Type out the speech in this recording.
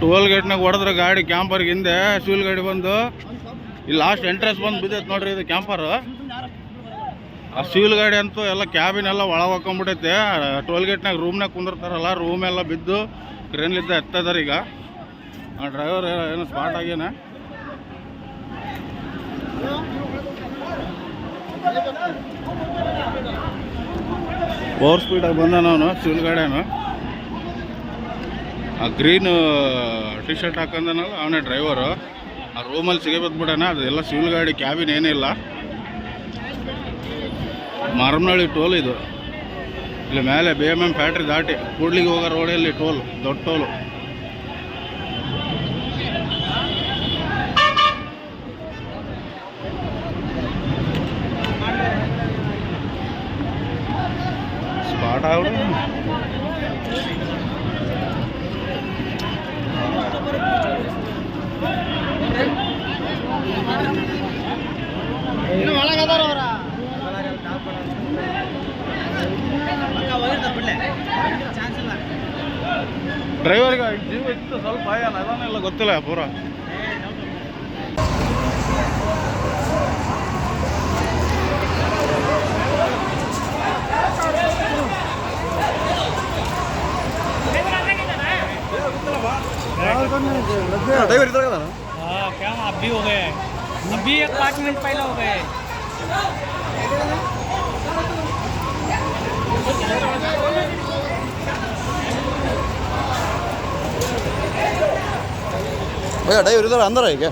Toll ಗೇಟ್ನಾಗ ಹೊಡೆದ್ರೆ ಗಾಡಿ ಕ್ಯಾಂಪರ್ಗೆ ಹಿಂದೆ ಶೂಲ್ ಗಾಡಿ ಬಂದು. ಇಲ್ಲಿ ಲಾಸ್ಟ್ ಎಂಟ್ರೆನ್ಸ್ ಬಂದು ಬಿದ್ದೈತೆ ನೋಡ್ರಿ ಇದು ಕ್ಯಾಂಪರ್ ಆ ಶೂಲ್ ಗಾಡಿ ಅಂತೂ ಎಲ್ಲ ಕ್ಯಾಬಿನ್ ಎಲ್ಲ ಒಳ ಹೋಗ್ಕೊಂಬಿಟ್ಟೈತೆ ಟೋಲ್ ಗೇಟ್ನಾಗ ರೂಮ್ನಾಗ ಕುಂದಿರ್ತಾರಲ್ಲ ರೂಮ್ ಎಲ್ಲ ಬಿದ್ದು ಟ್ರೈನ್ಲಿದ್ದ ಎತ್ತದಾರ ಈಗ. ಆ ಡ್ರೈವರ್ ಏನು ಸ್ಪಾಟ್ ಆಗ್ಯಾನ ಓವರ್ ಸ್ಪೀಡಾಗಿ ಅವನು ನಾನು ಗಾಡಿಯವನು ಆ ಗ್ರೀನ್ ಟಿ ಶರ್ಟ್ ಹಾಕಂದನಲ್ಲ ಅವನೇ ಡ್ರೈವರು ಆ ರೂಮಲ್ಲಿ ಸಿಗೇ ಬಿಟ್ಟಾನ ಅದೆಲ್ಲ ಸಿವಿಲ್ ಗಾಡಿ ಕ್ಯಾಬಿನ್ ಏನಿಲ್ಲ ಮರಮನಹಳ್ಳಿ ಟೋಲ್ ಇದು. ಇಲ್ಲಿ ಮೇಲೆ ಬಿ ಎಂ ಎಂ ಫ್ಯಾಕ್ಟ್ರಿ ದಾಟಿ, ಕೂಡ್ಲಿಗೆ ಹೋಗೋ ರೋಡಲ್ಲಿ ಟೋಲ್ ದೊಡ್ಡ ಟೋಲು ಸ್ಪಾಟ್ ಆಗ್ಬಿಡು ಡ್ರೈವರ್ಗೆ ಜೀವ ಇತ್ತು ಸ್ವಲ್ಪ ಭಯನ ಅದನ್ನೆಲ್ಲ ಗೊತ್ತಿಲ್ಲ ಪೂರ. हाँ क्या अब भी हो गए अभी एक पाँच मिनट पहले हो गए भैया ड्राइवर इधर अंदर है क्या